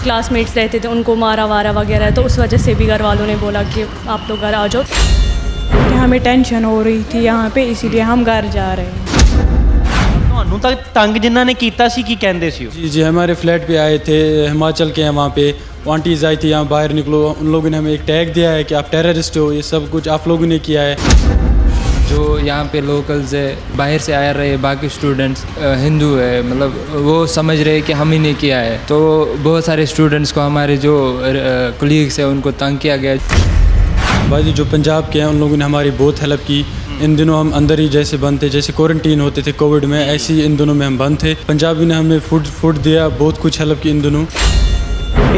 Classmates रहते थे उनको मारा वारा वगैरह तो उस वजह से भी घर वालों ने बोला कि आप लोग घर आ जाओ कि हमें टेंशन हो रही थी यहाँ पे इसीलिए हम घर जा रहे हैं ਤੁਹਾਨੂੰ ਤਾਂ ਤੰਗ ਜਿਨ੍ਹਾਂ ਨੇ ਕੀਤਾ ਸੀ ਕੀ ਕਹਿੰਦੇ ਸੀ ਉਹ जी जी हमारे फ्लैट पे आए थे हिमाचल के हैं वहाँ पे आंटीज आई थी यहाँ बाहर निकलो उन लोगों ने हमें एक टैग दिया है कि आप टेररिस्ट हो ये सब कुछ आप लोगों ने किया है जो यहाँ पे लोकल्स है, बाहर से आ रहे बाकी स्टूडेंट्स हिंदू है मतलब वो समझ रहे कि हम ही ने किया है। तो बहुत सारे स्टूडेंट्स को हमारे जो कलीग्स है, उनको तंग किया गया। भाई जो पंजाब के हैं, उन लोगों ने हमारी बहुत हेल्प की। इन दिनों हम अंदर ही जैसे बंद थे जैसे क्वारंटीन होते थे कोविड में, ऐसे ही इन दिनों में हम बंद थे। पंजाबी ने हमें फ़ूड फ़ूड दिया, बहुत कुछ हेल्प की इन दिनों।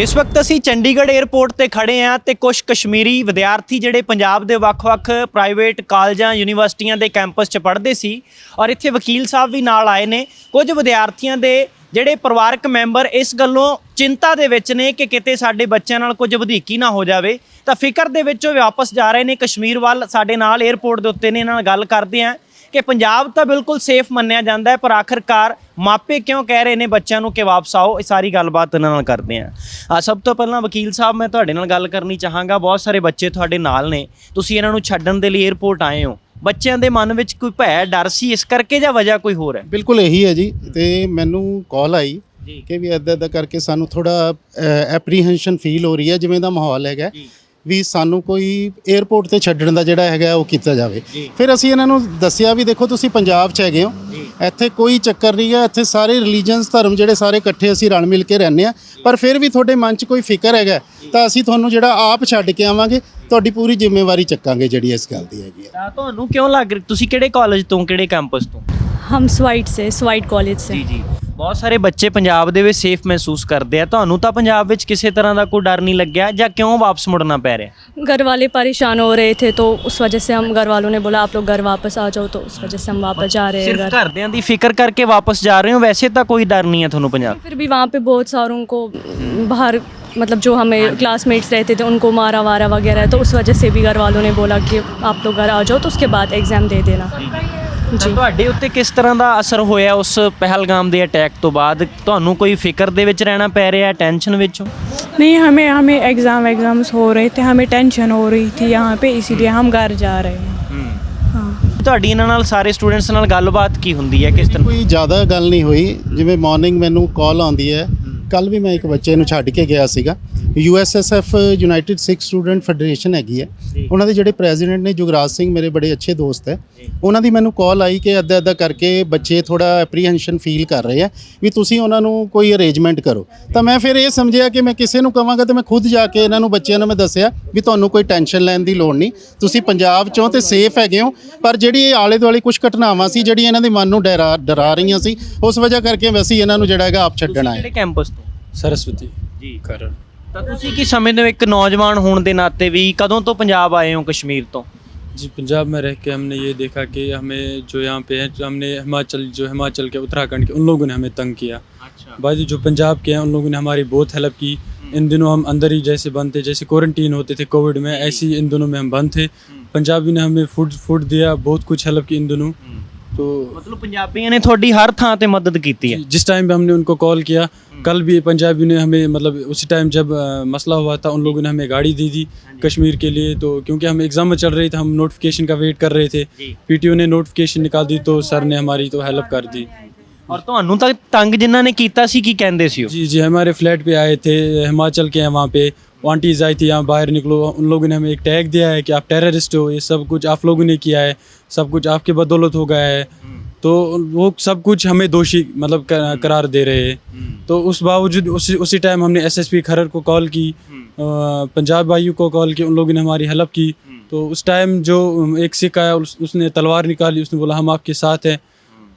ਇਸ ਵਕਤ ਅਸੀਂ ਚੰਡੀਗੜ੍ਹ 에ਅਰਪੋਰਟ ਤੇ ਖੜੇ ਆਂ ਤੇ ਕੁਝ ਕਸ਼ਮੀਰੀ ਵਿਦਿਆਰਥੀ ਜਿਹੜੇ ਪੰਜਾਬ ਦੇ ਵੱਖ-ਵੱਖ ਪ੍ਰਾਈਵੇਟ ਕਾਲਜਾਂ ਯੂਨੀਵਰਸਿਟੀਆਂ ਦੇ ਕੈਂਪਸ 'ਚ ਪੜ੍ਹਦੇ ਸੀ ਔਰ ਇੱਥੇ ਵਕੀਲ ਸਾਹਿਬ ਵੀ ਨਾਲ ਆਏ ਨੇ। ਕੁਝ ਵਿਦਿਆਰਥੀਆਂ ਦੇ ਜਿਹੜੇ ਪਰਿਵਾਰਕ ਮੈਂਬਰ ਇਸ ਗੱਲੋਂ ਚਿੰਤਾ ਦੇ ਵਿੱਚ ਨੇ ਕਿ ਕਿਤੇ ਸਾਡੇ ਬੱਚਿਆਂ ਨਾਲ ਕੁਝ ਵਧੀਕੀ ਨਾ ਹੋ ਜਾਵੇ। ਤਾਂ ਫਿਕਰ ਦੇ ਵਿੱਚ ਉਹ ਵਾਪਸ ਜਾ ਰਹੇ ਨੇ। ਕਸ਼ਮੀਰ ਵੱਲ ਸਾਡੇ ਨਾਲ 에ਅਰਪੋਰਟ ਦੇ ਉੱਤੇ ਨੇ। ਇਹਨਾਂ ਨਾਲ ਗੱਲ ਕਰਦੇ ਆਂ ਕਿ ਪੰਜਾਬ ਤਾਂ ਬਿਲਕੁਲ ਸੇਫ ਮੰਨਿਆ ਜਾਂਦਾ ਹੈ, ਪਰ ਆਖਰਕਾਰ ਮਾਪੇ ਕਿਉਂ ਕਹਿ ਰਹੇ ਨੇ ਬੱਚਿਆਂ ਨੂੰ ਕਿ ਵਾਪਸ ਆਓ? ਇਹ ਸਾਰੀ ਗੱਲਬਾਤ ਇਹਨਾਂ ਨਾਲ ਕਰਦੇ ਆਂ ਆ ਸਭ ਤੋਂ ਪਹਿਲਾਂ ਵਕੀਲ ਸਾਹਿਬ ਮੈਂ ਤੁਹਾਡੇ ਨਾਲ ਗੱਲ ਕਰਨੀ ਚਾਹਾਂਗਾ। ਬਹੁਤ ਸਾਰੇ ਬੱਚੇ ਤੁਹਾਡੇ ਨਾਲ ਨੇ। ਤੁਸੀਂ ਇਹਨਾਂ ਨੂੰ ਛੱਡਣ ਦੇ ਲਈ 에ਅਰਪੋਰਟ ਆਏ ਹੋ। ਬੱਚਿਆਂ ਦੇ ਮਨ ਵਿੱਚ ਕੋਈ ਭੈ ਡਰ ਸੀ? ਇਸ ਕਰਕੇ ਜਾਂ ਵਜ੍ਹਾ ਕੋਈ ਹੋਰ ਹੈ? ਬਿਲਕੁਲ ਇਹੀ ਹੈ ਜੀ। ਤੇ ਮੈਨੂੰ ਕਾਲ ਆਈ। ਕਿ ਵੀ ਇੱਦਾਂ ਇੱਦਾਂ ਕਰਕੇ ਸਾਨੂੰ ਥੋੜਾ ਐਪਰੀਹੈਂਸ਼ਨ ਫੀਲ ਹੋ ਰਹੀ ਹੈ ਜਿਵੇਂ ਦਾ ਮਾਹੌਲ ਹੈਗਾ। ਵੀ ਸਾਨੂੰ ਕੋਈ 에ਅਰਪੋਰਟ ਤੇ ਛੱਡਣ ਦਾ ਜਿਹੜਾ ਹੈਗਾ ਉਹ ਕੀਤਾ ਜਾਵੇ। ਫਿਰ ਅਸੀਂ ਇਹਨਾਂ ਨੂੰ ਦੱਸਿਆ ਵੀ ਦੇਖੋ ਤੁਸੀਂ ਪੰਜਾਬ 'ਚ ਹੈਗੇ ਹੋ। ਇੱਥੇ ਕੋਈ ਚੱਕਰ ਨਹੀਂ ਹੈ ਇੱਥੇ ਸਾਰੇ ਰਿਲੀਜੀਅਨਸ ਧਰਮ ਜਿਹੜੇ ਸਾਰੇ ਇਕੱਠੇ ਅਸੀਂ ਰਲ ਮਿਲ ਕੇ ਰਹਿੰਦੇ ਆ ਪਰ ਫਿਰ ਵੀ ਤੁਹਾਡੇ ਮਨ 'ਚ ਕੋਈ ਫਿਕਰ ਹੈਗਾ ਤਾਂ ਅਸੀਂ ਤੁਹਾਨੂੰ ਜਿਹੜਾ ਆਪ ਛੱਡ ਕੇ ਆਵਾਂਗੇ ਤੁਹਾਡੀ ਪੂਰੀ ਜ਼ਿੰਮੇਵਾਰੀ ਚੱਕਾਂਗੇ ਜਿਹੜੀ ਇਸ ਗੱਲ ਦੀ ਹੈਗੀ ਹੈ ਤਾਂ ਤੁਹਾਨੂੰ ਕਿਉਂ ਲੱਗ ਰਿਹਾ ਤੁਸੀਂ ਕਿਹੜੇ ਕਾਲਜ ਤੋਂ ਕਿਹੜੇ ਕੈਂਪਸ ਤੋਂ हम स्वाइट से स्वाइट कॉलेज से ਜੀ ਜੀ ਬਹੁਤ ਸਾਰੇ ਬੱਚੇ ਪੰਜਾਬ ਦੇ ਵਿੱਚ ਸੇਫ ਮਹਿਸੂਸ ਕਰਦੇ ਆ ਤੁਹਾਨੂੰ ਤਾਂ ਪੰਜਾਬ ਵਿੱਚ ਕਿਸੇ ਤਰ੍ਹਾਂ ਦਾ ਕੋਈ ਡਰ ਨਹੀਂ ਲੱਗਿਆ ਜਾਂ ਕਿਉਂ ਵਾਪਸ ਮੁੜਨਾ ਪੈ ਰਿਹਾ घर वाले परेशान हो रहे थे तो उस वजह से हम घर वालों ने बोला आप लोग घर वापस आ जाओ तो उस वजह से हम वापस जा रहे हैं ਸਿਰਫ घर ਘਰਦਿਆਂ ਦੀ ਫਿਕਰ ਕਰਕੇ ਵਾਪਸ ਜਾ ਰਹੇ ਹੋ ਵੈਸੇ ਤਾਂ ਕੋਈ ਡਰ ਨਹੀਂ ਹੈ ਤੁਹਾਨੂੰ ਪੰਜਾਬ फिर भी वहाँ पे बहुत सारों को बाहर मतलब जो हमें क्लासमेट्स रहते थे उनको मारा वारा वगैरह तो उस वजह से भी घर वालों ने बोला कि आप लोग घर आ जाओ तो उसके बाद एग्ज़ाम दे देना ਤਾਂ ਤੁਹਾਡੇ ਉੱਤੇ ਕਿਸ ਤਰ੍ਹਾਂ ਦਾ ਅਸਰ ਹੋਇਆ ਉਸ ਪਹਿਲਗਾਮ ਦੇ ਅਟੈਕ ਤੋਂ ਬਾਅਦ ਤੁਹਾਨੂੰ ਕੋਈ ਫਿਕਰ ਦੇ ਵਿੱਚ ਰਹਿਣਾ ਪੈ ਰਿਹਾ ਟੈਨਸ਼ਨ ਵਿੱਚ ਹੋ? नहीं हमें हमें एग्ज़ाम एग्ज़ाम्स हो रहे थे हमें टेंशन हो रही थी यहाँ पे इसीलिए हम घर जा रहे हैं हाँ ਤੁਹਾਡੀ ਇਹਨਾਂ ਨਾਲ ਸਾਰੇ ਸਟੂਡੈਂਟਸ ਨਾਲ ਗੱਲਬਾਤ ਕੀ ਹੁੰਦੀ ਹੈ ਕਿਸ ਤਰ੍ਹਾਂ ਕੋਈ ਜ਼ਿਆਦਾ ਗੱਲ ਨਹੀਂ ਹੋਈ ਜਿਵੇਂ ਮਾਰਨਿੰਗ ਮੈਨੂੰ ਕਾਲ ਆਉਂਦੀ ਹੈ ਕੱਲ ਵੀ ਮੈਂ ਇੱਕ ਬੱਚੇ ਨੂੰ ਛੱਡ ਕੇ ਗਿਆ ਸੀਗਾ USSF united Sikh student federation ਹੈਗੀ ਹੈ। ਉਹਨਾਂ ਦੇ ਜਿਹੜੇ ਪ੍ਰੈਜ਼ੀਡੈਂਟ ਨੇ ਜੁਗਰਾਜ ਸਿੰਘ ਮੇਰੇ ਬੜੇ ਅੱਛੇ ਦੋਸਤ ਹੈ। ਉਹਨਾਂ ਦੀ ਮੈਨੂੰ ਕਾਲ ਆਈ ਕਿ ਅੱਧਾ ਅੱਧਾ ਕਰਕੇ ਬੱਚੇ ਥੋੜਾ ਐਪਰੀਹੈਂਸ਼ਨ ਫੀਲ ਕਰ ਰਹੇ ਆ ਵੀ ਤੁਸੀਂ ਉਹਨਾਂ ਨੂੰ ਕੋਈ ਅਰੇਂਜਮੈਂਟ ਕਰੋ। ਤਾਂ ਮੈਂ ਫਿਰ ਇਹ ਸਮਝਿਆ ਕਿ ਮੈਂ ਕਿਸੇ ਨੂੰ ਕਹਾਂਗਾ ਤੇ ਮੈਂ ਖੁਦ ਜਾ ਕੇ ਇਹਨਾਂ ਨੂੰ ਬੱਚਿਆਂ ਨੂੰ ਮੈਂ ਦੱਸਿਆ ਵੀ ਤੁਹਾਨੂੰ ਕੋਈ ਟੈਨਸ਼ਨ ਲੈਣ ਦੀ ਲੋੜ ਨਹੀਂ। ਤੁਸੀਂ ਪੰਜਾਬ ਚੋਂ ਤੇ ਸੇਫ ਹੈਗੇ ਹੋ ਪਰ ਜਿਹੜੀ ਇਹ ਆਲੇ ਦੁਆਲੇ ਕੁਝ ਘਟਨਾਵਾਂ ਸੀ ਜਿਹੜੀਆਂ ਇਹਨਾਂ ਦੇ ਮਨ ਨੂੰ ਡਰਾ ਡਰਾ ਰਹੀਆਂ ਸੀ ਉਸ ਵਜ੍ਹਾ ਕਰਕੇ ਵੈਸੇ ਇਹਨਾਂ ਨੂੰ ਜਿਹੜਾ ਹੈਗਾ ਆਪ ਛੱਡਣਾ ਹੈ ਕੈਂਪਸ ਤੋਂ? ਸਰਸਵਤੀ ਜੀ। ਕਰਨ। ਤਾਂ ਤੁਸੀਂ ਕੀ ਸਮਝਦੇ ਹੋ ਇੱਕ ਨੌਜਵਾਨ ਹੋਣ ਦੇ ਨਾਤੇ ਵੀ ਕਦੋਂ ਤੋਂ ਪੰਜਾਬ ਆਏ ਹੋ ਕਸ਼ਮੀਰ ਤੋਂ जी पंजाब में रह के हमने ये देखा कि हमें जो यहाँ पे है जो हमने हिमाचल जो हिमाचल के उत्तराखंड के उन लोगों ने हमें तंग किया ਅੱਛਾ भाई जी जो पंजाब के हैं उन लोगों ने हमारी बहुत हेल्प की इन दिनों हम अंदर ही जैसे बंद थे जैसे क्वारंटीन होते थे कोविड में ऐसे ही इन दिनों में हम बंद थे पंजाबी ने हमें फूड फूड दिया बहुत कुछ हेल्प की इन दिनों तो ਮਤਲਬ ਪੰਜਾਬੀਆਂ ਨੇ ਤੁਹਾਡੀ ਹਰ ਥਾਂ ਤੇ ਮਦਦ ਕੀਤੀ ਹੈ जिस टाइम पे हमने उनको कॉल किया कल भी पंजाबी ने हमें मतलब उसी टाइम जब अ, मसला हुआ था उन लोगों ने हमें गाड़ी दी थी कश्मीर के लिए तो क्योंकि हम एग्ज़ाम में चल रहे थे हम नोटिफिकेशन का वेट कर रहे थे जी। पीटीओ ने नोटिफिकेशन निकाल दी तो सर ने हमारी तो हेल्प कर दी ਔਰ ਤੁਹਾਨੂੰ ਤਾਂ ਤੰਗ ਜਿਨ੍ਹਾਂ ਨੇ ਕੀਤਾ ਸੀ ਕੀ ਕਹਿੰਦੇ ਸੀ ਉਹ जी जी हमारे फ्लैट पे आए थे हिमाचल के हैं वहाँ पे आंटीज आई थी यहाँ बाहर निकलो उन लोगों ने हमें एक टैग दिया है कि आप टेररिस्ट हो ये सब कुछ आप लोगों ने किया है सब कुछ आपके बदौलत हो गया है। तो वो सब कुछ हमें दोषी मतलब कर- करार दे रहे हैं। तो उस बावजूद उसी उसी टाइम हमने एसएसपी खरड़ को कॉल की पंजाब भाइयों को कॉल की उन लोगों ने हमारी हेल्प की। तो उस टाइम जो एक सिख आया उस, उसने तलवार निकाली उसने बोला हम आपके साथ हैं।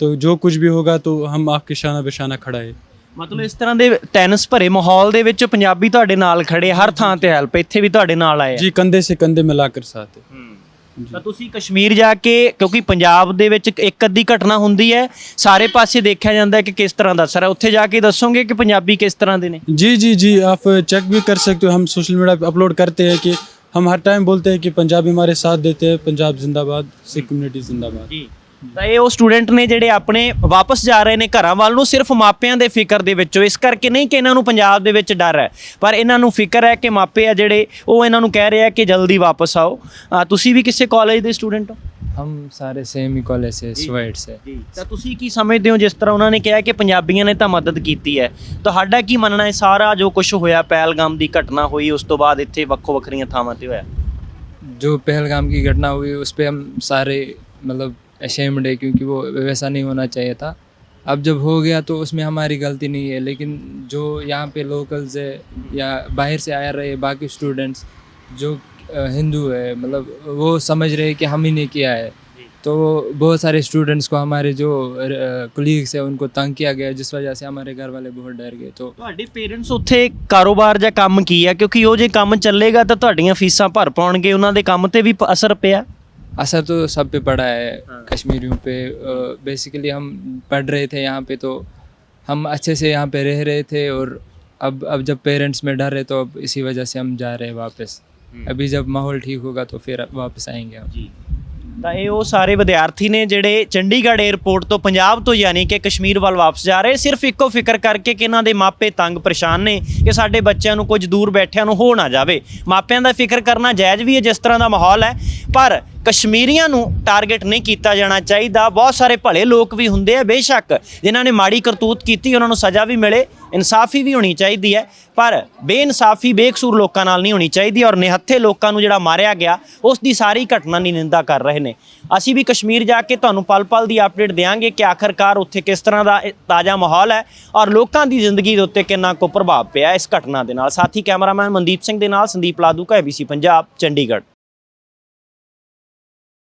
तो जो कुछ भी होगा तो हम आपके शाना बेशाना खड़ा है। ਮਤਲਬ ਇਸ ਤਰ੍ਹਾਂ ਦੇ ਟੈਨਸ ਭਰੇ ਮਾਹੌਲ ਦੇ ਵਿੱਚ ਪੰਜਾਬੀ ਤੁਹਾਡੇ ਨਾਲ ਖੜੇ ਹਰ ਥਾਂ ਤੇ ਹੈਲਪ ਇੱਥੇ ਵੀ ਤੁਹਾਡੇ ਨਾਲ ਆਏ ਆ जी कंधे से कंधे मिलाकर साथ है ਤਾਂ ਤੁਸੀਂ ਕਸ਼ਮੀਰ ਜਾ ਕੇ ਕਿਉਂਕਿ ਪੰਜਾਬ ਦੇ ਵਿੱਚ ਇੱਕ ਅੱਧੀ ਘਟਨਾ ਹੁੰਦੀ ਹੈ ਸਾਰੇ ਪਾਸੇ ਦੇਖਿਆ ਜਾਂਦਾ ਹੈ ਕਿ ਕਿਸ ਤਰ੍ਹਾਂ ਦਾ ਅਸਰ ਹੈ ਉੱਥੇ ਜਾ ਕੇ ਦੱਸੋਗੇ ਕਿ ਪੰਜਾਬੀ ਕਿਸ ਤਰ੍ਹਾਂ ਦੇ ਨੇ जी जी जी आप चेक भी कर सकते हो हम सोशल मीडिया पे अपलोड करते हैं कि हम हर टाइम बोलते हैं कि पंजाबी हमारे साथ देते हैं पंजाब जिंदाबाद सिख कम्युनिटी जिंदाबाद ਜੀ ਤਾਂ ਇਹ ਉਹ ਸਟੂਡੈਂਟ ਨੇ ਜਿਹੜੇ ਆਪਣੇ ਵਾਪਸ ਜਾ ਰਹੇ ਨੇ ਘਰਾਂ ਵੱਲ ਨੂੰ ਸਿਰਫ ਮਾਪਿਆਂ ਦੇ ਫਿਕਰ ਦੇ ਵਿੱਚੋਂ ਇਸ ਕਰਕੇ ਨਹੀਂ ਕਿ ਇਹਨਾਂ ਨੂੰ ਪੰਜਾਬ ਦੇ ਵਿੱਚ ਡਰ ਹੈ ਪਰ ਇਹਨਾਂ ਨੂੰ ਫਿਕਰ ਹੈ ਕਿ ਮਾਪੇ ਆ ਜਿਹੜੇ ਉਹ ਇਹਨਾਂ ਨੂੰ ਕਹਿ ਰਹੇ ਆ ਕਿ ਜਲਦੀ ਵਾਪਸ ਆਓ ਅ, ਤੁਸੀਂ ਵੀ ਕਿਸੇ ਕਾਲਜ ਦੇ ਸਟੂਡੈਂਟ ਹੋ हम सारे सेम ही कॉलेज से स्वेट से ਤਾਂ ਤੁਸੀਂ ਕੀ ਸਮਝਦੇ ਹੋ ਜਿਸ ਤਰ੍ਹਾਂ ਉਹਨਾਂ ਨੇ ਕਿਹਾ ਕਿ ਪੰਜਾਬੀਆਂ ਨੇ ਤਾਂ ਮਦਦ ਕੀਤੀ ਹੈ ਤੁਹਾਡਾ ਕੀ ਮੰਨਣਾ ਹੈ ਸਾਰਾ ਜੋ ਕੁਝ ਹੋਇਆ ਪਹਿਲਗਾਮ ਦੀ ਘਟਨਾ ਹੋਈ ਉਸ ਤੋਂ ਬਾਅਦ ਇੱਥੇ ਵੱਖੋ ਵੱਖਰੀਆਂ ਥਾਵਾਂ ਤੇ ਹੋਇਆ जो पहलगाम की घटना हुई उस पर हम सारे मतलब अशेम्ड है क्योंकि वो वैसा नहीं होना चाहिए था अब जब हो गया तो उसमें हमारी गलती नहीं है लेकिन जो यहाँ पे लोकल्स है या बाहर से आ रहे बाकी स्टूडेंट्स जो अ, हिंदू है मतलब वो समझ रहे हैं कि हम ही ने किया है तो बहुत सारे स्टूडेंट्स को हमारे जो कुलीग्स है उनको तंग किया गया जिस वजह से हमारे घर वाले बहुत डर गए तो ਤੁਹਾਡੇ ਪੇਰੈਂਟਸ ਉੱਥੇ ਕਾਰੋਬਾਰ ਜਾਂ ਕੰਮ ਕੀ ਹੈ ਕਿਉਂਕਿ ਉਹ ਜੇ ਕੰਮ ਚੱਲੇਗਾ ਤਾਂ ਤੁਹਾਡੀਆਂ ਫੀਸਾਂ ਭਰ ਪਾਉਣਗੇ ਉਹਨਾਂ ਦੇ ਕੰਮ ਤੇ ਵੀ ਪ- ਅਸਰ ਪਿਆ असर तो सब पे पड़ा है हाँ। कश्मीरियों पे। बेसिकली हम पढ़ रहे थे यहाँ पे तो हम अच्छे से यहाँ पे रह रहे थे और अब अब जब पेरेंट्स में डर रहे तो अब इसी वजह से हम जा रहे हैं वापस। ਅਭੀ ਜਬ ਮਾਹੌਲ ਠੀਕ ਹੋਗਾ ਤਾਂ ਫਿਰ ਵਾਪਸ ਆएंगे ਆਪ ਜੀ ਤਾਂ ਇਹ ਉਹ ਸਾਰੇ ਵਿਦਿਆਰਥੀ ਨੇ ਜਿਹੜੇ ਚੰਡੀਗੜ੍ਹ 에ਅਰਪੋਰਟ ਤੋਂ ਪੰਜਾਬ ਤੋਂ ਯਾਨੀ ਕਿ ਕਸ਼ਮੀਰ ਵੱਲ ਵਾਪਸ ਜਾ ਰਹੇ ਸਿਰਫ ਇੱਕੋ ਫਿਕਰ ਕਰਕੇ ਕਿ ਇਹਨਾਂ ਦੇ ਮਾਪੇ ਤੰਗ ਪਰੇਸ਼ਾਨ ਨੇ ਕਿ ਸਾਡੇ ਬੱਚਿਆਂ ਨੂੰ ਕੁਝ ਦੂਰ ਬੈਠਿਆਂ ਨੂੰ ਹੋ ਨਾ ਜਾਵੇ ਮਾਪਿਆਂ ਦਾ ਫਿਕਰ ਕਰਨਾ ਜਾਇਜ਼ ਵੀ ਹੈ ਜਿਸ ਤਰ੍ਹਾਂ ਦਾ ਮਾਹੌਲ ਹੈ ਪਰ ਕਸ਼ਮੀਰੀਆਂ ਨੂੰ ਟਾਰਗੇਟ ਨਹੀਂ ਕੀਤਾ ਜਾਣਾ ਚਾਹੀਦਾ। ਬਹੁਤ ਸਾਰੇ ਭਲੇ ਲੋਕ ਵੀ ਹੁੰਦੇ ਆ ਬੇਸ਼ੱਕ, ਜਿਨ੍ਹਾਂ ਨੇ ਮਾੜੀ ਕਰਤੂਤ ਕੀਤੀ, ਉਹਨਾਂ ਨੂੰ ਸਜ਼ਾ ਵੀ ਮਿਲੇ, ਇਨਸਾਫੀ ਵੀ ਹੋਣੀ ਚਾਹੀਦੀ ਹੈ। ਪਰ ਬੇਇਨਸਾਫੀ, ਬੇਕਸੂਰ ਲੋਕਾਂ ਨਾਲ ਨਹੀਂ ਹੋਣੀ ਚਾਹੀਦੀ ਔਰ ਨਿਹੱਥੇ ਲੋਕਾਂ ਨੂੰ ਜਿਹੜਾ ਮਾਰਿਆ ਗਿਆ, ਉਸ ਦੀ ਸਾਰੀ ਘਟਨਾ ਦੀ ਨਿੰਦਾ ਕਰ ਰਹੇ ਨੇ। ਅਸੀਂ ਵੀ ਕਸ਼ਮੀਰ ਜਾ ਕੇ ਤੁਹਾਨੂੰ ਪਲ-ਪਲ ਦੀ ਅਪਡੇਟ ਦੇਵਾਂਗੇ ਕਿ ਆਖਰਕਾਰ ਉੱਥੇ ਕਿਸ ਤਰ੍ਹਾਂ ਦਾ ਤਾਜ਼ਾ ਮਾਹੌਲ ਹੈ ਔਰ ਲੋਕਾਂ ਦੀ ਜ਼ਿੰਦਗੀ ਦੇ ਉੱਤੇ ਕਿੰਨਾ ਕੁ ਪ੍ਰਭਾਵ ਪਿਆ ਇਸ ਘਟਨਾ ਦੇ ਨਾਲ। ਸਾਥੀ ਕੈਮਰਾਮੈਨ ਮਨਦੀਪ ਸਿੰਘ ਦੇ ਨਾਲ ਸੰਦੀਪ ਲਾਦੂ ਕਾ ABC ਪੰਜਾਬ, ਚੰਡੀਗੜ੍ਹ।